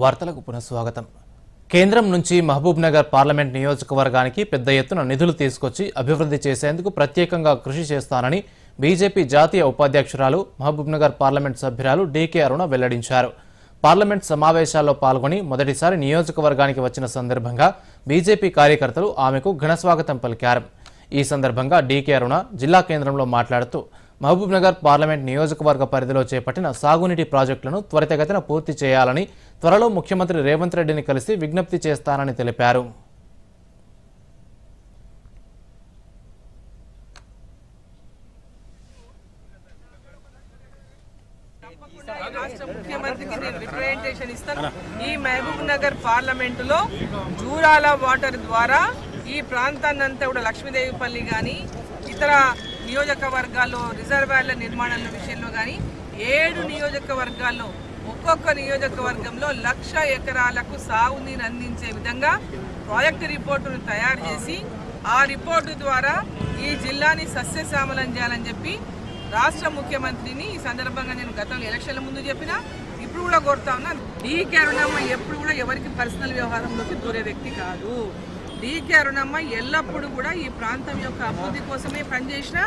వార్తలకు పునఃస్వాగతం. కేంద్రం నుంచి మహబూబ్ నగర్ పార్లమెంట్ నియోజకవర్గానికి పెద్ద ఎత్తున నిధులు తీసుకొచ్చి అభివృద్ధి చేసేందుకు ప్రత్యేకంగా కృషి చేస్తానని బీజేపీ జాతీయ ఉపాధ్యక్షురాలు మహబూబ్ నగర్ పార్లమెంట్ సభ్యురాలు డీకే అరుణ వెల్లడించారు. పార్లమెంట్ సమావేశాల్లో పాల్గొని మొదటిసారి నియోజకవర్గానికి వచ్చిన సందర్భంగా బీజేపీ కార్యకర్తలు ఆమెకు ఘనస్వాగతం పలికారు. ఈ సందర్భంగా డీకే అరుణ జిల్లా కేంద్రంలో మాట్లాడుతూ మహబూబ్ నగర్ పార్లమెంట్ నియోజకవర్గ పరిధిలో చేపట్టిన సాగునీటి ప్రాజెక్టులను త్వరితగతిన పూర్తి చేయాలని త్వరలో ముఖ్యమంత్రి రేవంత్ రెడ్డిని కలిసి విజ్ఞప్తి చేస్తానని తెలిపారు. రాష్ట్ర ముఖ్యమంత్రికి నేను రిప్రజెంటేషన్ ఇస్తాను. ఈ మహబూబ్ నగర్ పార్లమెంటు లో జూరాల వాటర్ ద్వారా ఈ ప్రాంతాన్ని అంతా కూడా లక్ష్మీదేవిపల్లి కానీ ఇతర నియోజకవర్గాల్లో రిజర్వాయర్ల నిర్మాణాల విషయంలో కానీ ఏడు నియోజకవర్గాల్లో ఒక్కొక్క నియోజకవర్గంలో లక్ష ఎకరాలకు సాగునీరు అందించే విధంగా ప్రాజెక్టు రిపోర్టును తయారు చేసి ఆ రిపోర్టు ద్వారా ఈ జిల్లాని సస్యశ్యామలం చేయాలని చెప్పి రాష్ట్ర ముఖ్యమంత్రిని ఈ సందర్భంగా నేను గతంలో ఎలక్షన్ల ముందు చెప్పిన ఇప్పుడు కూడా కోరుతా ఉన్నాను. డీ కరుణమ్మ ఎప్పుడు కూడా ఎవరికి పర్సనల్ వ్యవహారంలోకి దూరే వ్యక్తి కాదు. డీకే అరుణమ్మ ఎల్లప్పుడూ కూడా ఈ ప్రాంతం యొక్క అభివృద్ధి కోసమే పనిచేసిన